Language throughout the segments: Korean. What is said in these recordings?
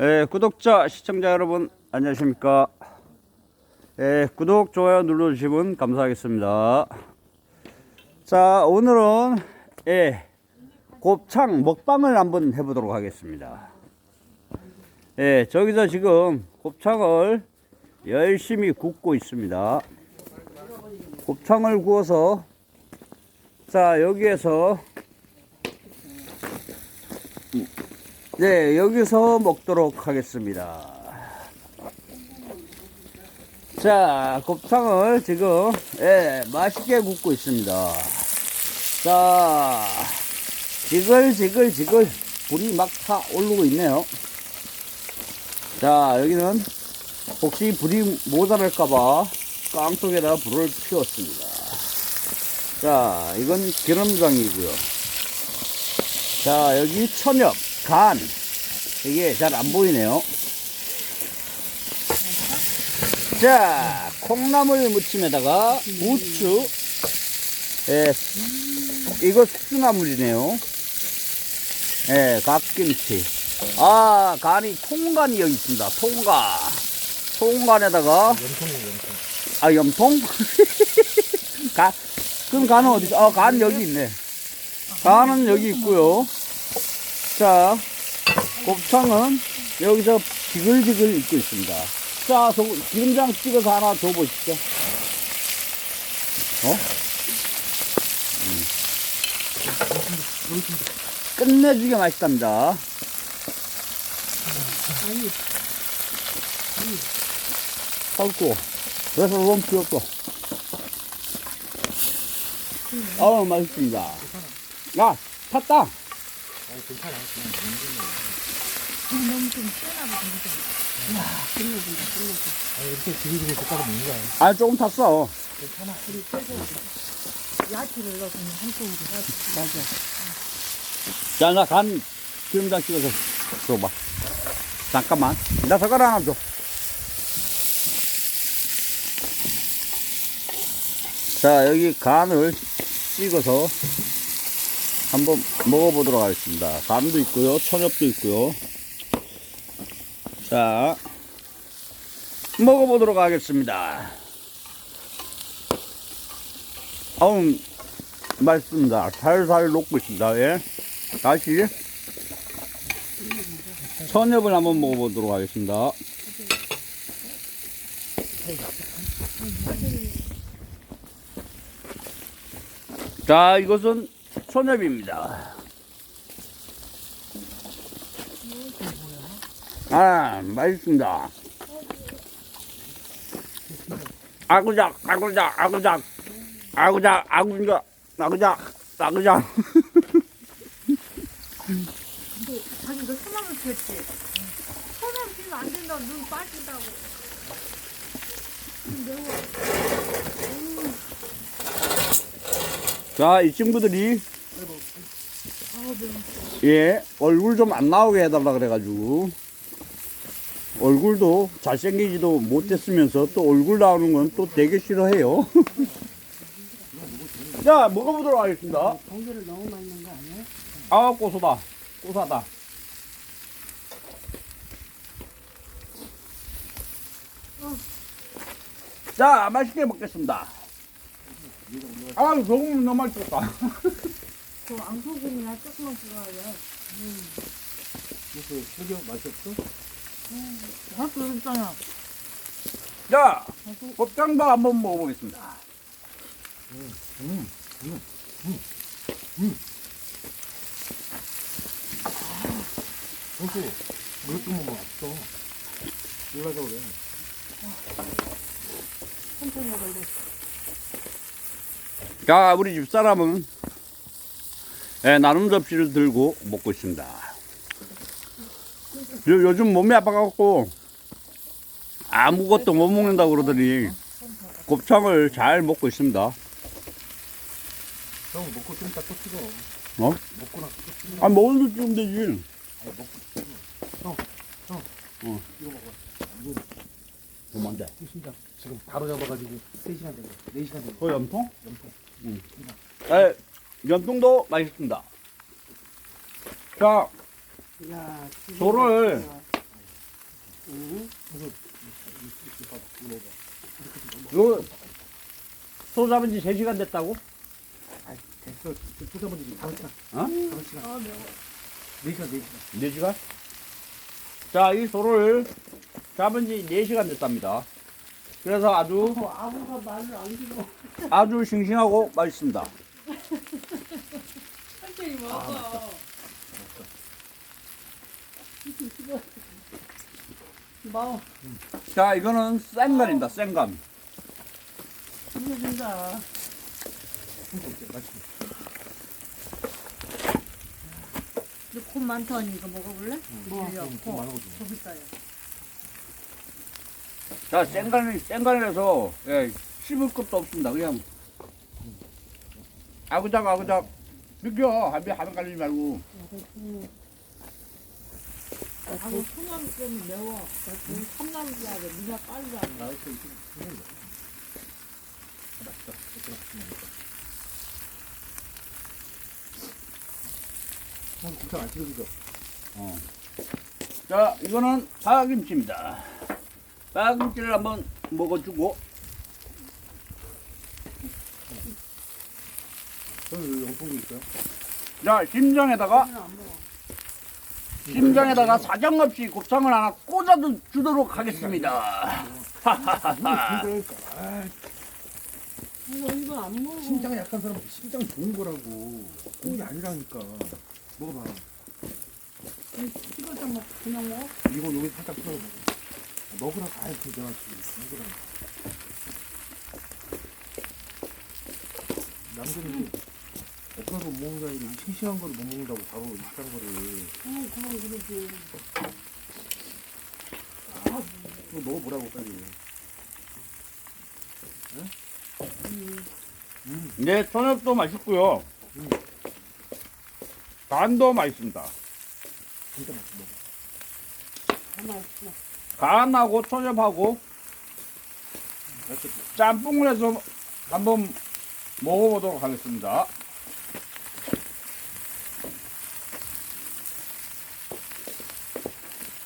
예, 구독자, 시청자 여러분, 안녕하십니까. 예, 구독, 좋아요 눌러주시면 감사하겠습니다. 자, 오늘은, 예, 곱창 먹방을 한번 해보도록 하겠습니다. 예, 저기서 지금 곱창을 열심히 굽고 있습니다. 곱창을 구워서, 자, 여기에서 네, 여기서 먹도록 하겠습니다. 자, 곱창을 지금, 예, 맛있게 굽고 있습니다. 자, 지글지글지글 불이 막 타 오르고 있네요. 자, 여기는 혹시 불이 모자랄까봐 깡통에다가 불을 피웠습니다. 자, 이건 기름장이고요. 자, 여기 천엽, 간. 이게 잘 안 보이네요. 자, 콩나물 무침에다가 부추. 예, 이거 숙주나물이네요. 예, 갓김치. 아, 간이, 통간이 여기 있습니다. 통간. 통간에다가. 아, 염통? 간, 그럼 간은 어디 있어? 아, 간 여기 있네. 간은 여기 있고요. 자, 곱창은 여기서 지글지글 익고 있습니다. 자, 소, 기름장 찍어서 하나 줘 보십시오. 어? 음. 끝내주게 맛있답니다. 살고, 그래서 너무 귀엽고. 어우, 맛있습니다. 야, 탔다. 이렇게 지리지리 젓가락 먹는 거야. 아, 조금 탔어. 야채를 넣어서 그냥 한쪽으로. 맞아. 자, 나 간 기름장 찍어서 줘봐. 잠깐만. 나 젓가락 하나 줘. 자, 여기 간을 찍어서 한번 먹어보도록 하겠습니다. 간도 있고요. 천엽도 있고요. 자, 먹어보도록 하겠습니다. 아우, 맛있습니다. 살살 녹고 있습니다. 예. 다시 천엽을 한번 먹어보도록 하겠습니다. 자, 이것은 천엽입니다. 아, 맛있습니다. 아구작, 아구작, 아구작, 아구작, 아구작, 아구작, 아구작. 자기 너 소나무 피웠지? 소나무 피면 안 된다고 눈 빠진다고. 매워. 자, 이 친구들이 예 얼굴 좀 안 나오게 해달라 그래가지고 얼굴도 잘생기지도 못했으면서 또 얼굴 나오는 건 또 되게 싫어해요. 자, 먹어보도록 하겠습니다. 공기를 너무 넣은 거 아니야? 아, 고소다. 고소하다. 자, 맛있게 먹겠습니다. 아, 조금 너무 맛있겠다. 그 앙소금이나 조금만 들어가요. 무슨 흑여 맛이 없어? 할수 있잖아. 자, 곱창도 한번 먹어보겠습니다. 형수, 이것 좀 먹었어. 몰라서 그래. 자, 우리 집사람은 예, 나눔 접시를 들고 먹고 있습니다. 요, 요즘 몸이 아파갖고 아무것도 못 먹는다고 그러더니 곱창을 잘 먹고 있습니다. 형, 먹고 좀 이따 또 찍어. 어? 먹고 나서 또 찍어. 아, 먹어도 좀 되지. 아니, 먹고 찍어. 형, 형. 어. 이거 먹어. 이거 뭔데? 또 신장. 지금 바로 잡아가지고 3시간 된 거 4시간 된 거 어, 염통? 염통. 예, 염통도 맛있습니다. 자, 야, 소를 응. 그래서 이렇게 봐, 이거 먹어. 이거 소 잡은 지 3시간 됐다고? 아, 됐어. 쏟아버리지. 다섯 시간. 어? 다섯 시간. 아 매워. 네 시간, 네 시간. 4시간? 자, 이 소를 잡은 지 4시간 됐답니다. 그래서 아주, 어, 아무가 말을 안 들어. 아주 싱싱하고 맛있습니다. 먹어. 뭐 자, 이거는. 힘들다. 손도 없게 맛있어. 너곧 많다 언니 이거 먹어볼래? 뭐? 이거 좀, 코. 좀 많아가지고. 저기 있어요. 자, 생간이, 생간이라서, 예, 씹을 것도 없습니다. 그냥, 아그작, 아그작. 비켜. 한배 하나 갈리지 말고. 아그 소나무 때문에 매워. 나그 참나무 줘야 돼. 네가 빨리 안 돼. 나. 형 국산 안 튀겨지죠? 어. 자, 이거는 파김치입니다. 파김치를 한번 먹어주고, 여기 영통도 있어요. 자, 심장에다가. 심장에다가 사정없이 곱창을 하나 꽂아 주도록 하겠습니다. 이거 이거 안 먹어. 심장이 약한 사람은 심장 좋은 거라고. 그게 아니라니까. 먹어봐. 먹 그냥 먹어. 이거 여기 살짝 풀어 먹어. 먹으라고 아이 그 내가 지금 먹으라고. 남들은 어떤 거못 먹는 게 아니라 이 싱싱한 거를 못 먹는다고 바로 익한 거를. 응 그럼 그러지. 그거 먹어보라고 빨리. 음. 음. 네, 천엽도 맛있고요. 음. 간도 맛있습니다. 진짜 맛있어 먹어. 가만 있어. 간하고 천엽하고 맛있어. 짬뽕을 해서 한번 먹어보도록 하겠습니다.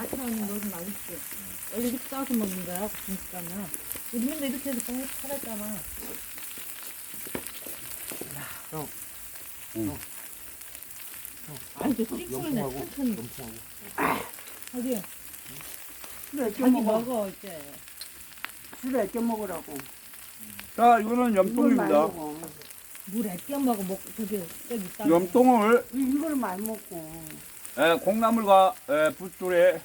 나처럼 먹으면 맛있지. 원래 이렇게 싸서 먹는 거야, 진짜면. 우리 맨날 이렇게 해서 뻥 팔았잖아. 형. 응. 아니, 저 찌꺼기네, 염통하고 천천히. 염통하고. 자기, 술에 자기 껴 먹어. 먹어, 이제. 술에 껴 먹으라고. 자, 이거는 이걸 많이 염통입니다. 먹어. 물 애껴 먹어, 먹고, 저기, 저기 있다. 염통을 이걸 많이 먹고. 에, 콩나물과 에, 붓줄에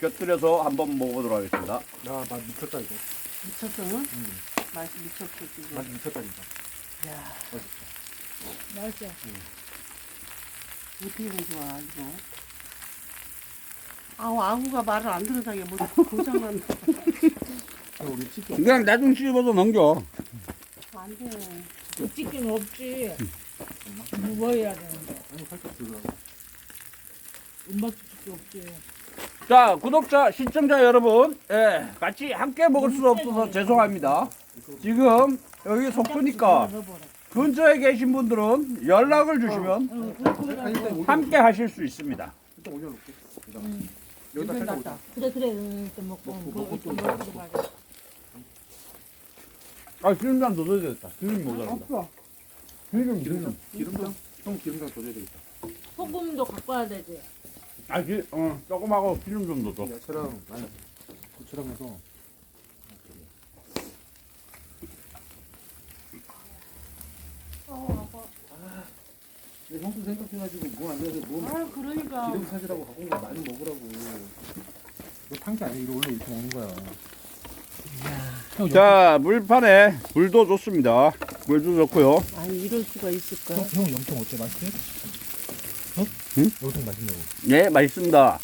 곁들여서 한번 먹어보도록 하겠습니다. 야, 맛 미쳤다 이거. 미쳤어? 음. 맛이 미쳤어 지금. 맛 미쳤다 진짜. 야, 맛있다. 맛있어. 어떻게 이렇게 좋아 이거. 아우 아구가 말을 안 들어서 이게 뭐 고장난. 형 우리 치킨. 그냥 나중 씹어서 넘겨. 안 돼. 그 찌개는 없지. 무거워야 되는데. 아니 살짝 들어. 없지. 자, 구독자, 시청자 여러분, 예, 같이 함께 먹을 수 없어서 죄송합니다. 지금 여기 속도니까. 근처에 계신 분들은 연락을 주시면. 아니 일단 올려. 함께 하실 수 있습니다. 일단 올려놓게. 여기다가. 응. 여기다 이걸 살짝 갖다. 올려. 그래, 그래. 응, 또 먹고, 먹고, 뭐, 먹고. 말이야. 아, 기름장 더 넣어야 되겠다. 기름이 모자란다. 없어. 기름, 기름장. 기름장. 형 기름장 더 줘야 되겠다. 소금도 갖고 와야 되지. 아, 기, 어, 조금하고 기름 좀 넣어줘. 야채랑 아니 고추랑 해서. 어, 아빠. 내 형도 생각해가지고 뭐안 돼서 뭐 아 그러니까. 기름 사주라고 갖고 온 거 많이 먹으라고. 이거 판게 아니야. 이거 원래 이렇게 먹는 거야. 형, 자, 물판에 물도 좋습니다. 물도 좋고요. 아니 이럴 수가 있을까? 형, 형 염통 어때? 맛있어? 어? 응? 염통 맛있냐고. 네, 맛있습니다.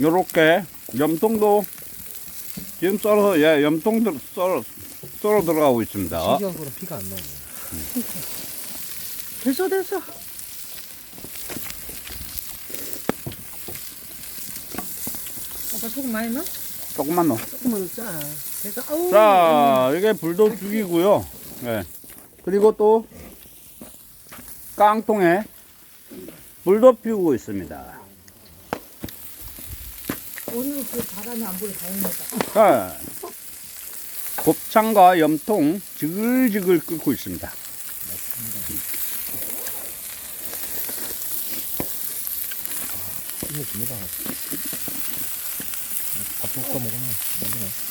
요렇게 염통도 지금 썰어, 예, 염통 들, 썰어, 썰어 들어가고 있습니다. 신기한 거는 피가 안 나오네. 됐어 됐어. 오빠 소금 많이 넣어? 조금만 넣어. 조금만 짜. 됐어. 아우. 자, 이게 불도 죽이고요. 예. 그리고 또 깡통에 불도 피우고 있습니다. 오늘 그 바람이 안 불어 다행이다. 자, 곱창과 염통 지글지글 끓고 있습니다. 끝내줍니다. 밥 볶아 먹으면 맛있네.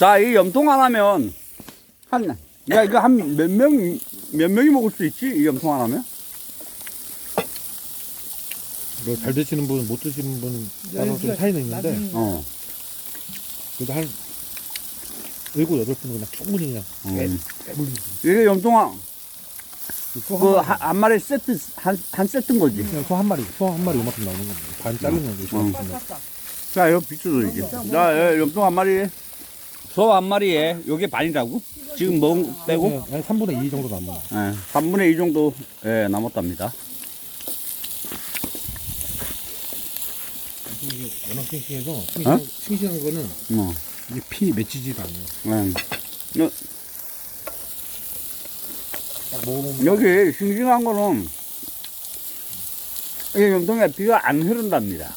자, 이 염통 하나면 한, 야, 이거 한 몇 명, 몇 명이 먹을 수 있지? 이 염통 하나면? 이거 잘 드시는 분, 못 드시는 분 따로 좀 차이는 있는데 나중에 어. 그래도 한 일곱 여덟 분은 그냥 충분히 그냥 음. 배불리 이게 염통 한, 소 그, 한 한, 한 마리 세트, 한, 한 세트인 거지. 그냥 소한 마리, 소한 마리 요만큼 나오는 겁니다. 반 이제 음. 요만큼 나와요. 자, 이거 비추도 이게. 자, 예, 염통 한 마리. 소 한 마리에 요게 반이라고? 지금 먹은 거 빼고? 한 3분의 2 정도 남는 예, 3분의 2 정도, 예, 남았답니다. 이게 워낙 싱싱해서 어? 싱싱한, 싱싱한 거는 어, 이게 피 맺히지가 않아요. 예. 딱 먹어보면 여기 싱싱한 거는 이 염통에 비가 안 흐른답니다.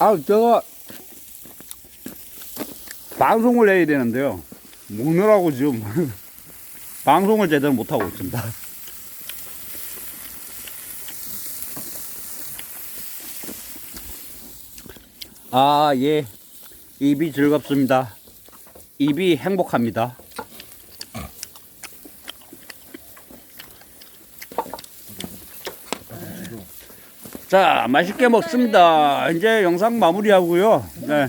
아, 제가 방송을 해야 되는데요. 먹느라고 지금 방송을 제대로 못하고 있습니다. 아, 예. 입이 즐겁습니다. 입이 행복합니다. 자, 맛있게 먹습니다. 이제 영상 마무리하고요. 네.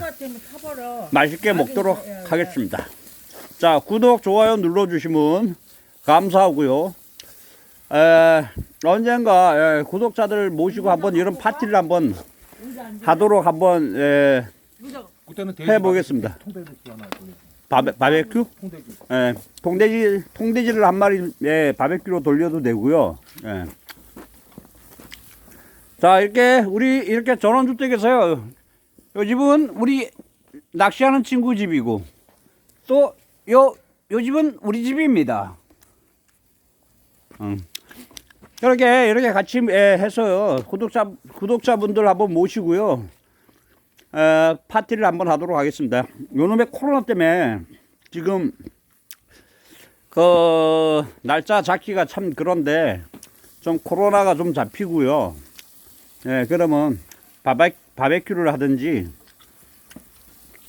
맛있게 먹도록 하겠습니다. 자, 구독, 좋아요 눌러주시면 감사하고요. 에, 언젠가 에, 구독자들 모시고 한번 이런 파티를 한번 하도록 한번 에, 그때는 해보겠습니다. 통돼지 하나 돌려. 바베, 바베큐? 통돼지. 예, 통돼지, 통돼지를 한 마리, 예, 바베큐로 돌려도 되고요. 예. 자, 이렇게, 우리, 이렇게 전원주택에서요. 요 집은 우리 낚시하는 친구 집이고, 또, 요, 요 집은 우리 집입니다. 음. 이렇게, 이렇게 같이, 예, 해서요. 구독자, 구독자분들 한번 모시고요. 에, 파티를 한번 하도록 하겠습니다. 요놈의 코로나 때문에 지금 그 날짜 잡기가 참 그런데 좀 코로나가 좀 잡히고요. 예, 그러면 바베, 바베큐를 하든지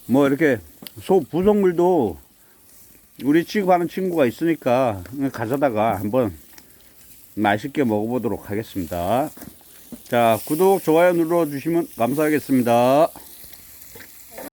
뭐 이렇게 소 부속물도 우리 취급하는 친구가 있으니까 가져다가 한번 맛있게 먹어보도록 하겠습니다. 자, 구독, 좋아요 눌러주시면 감사하겠습니다.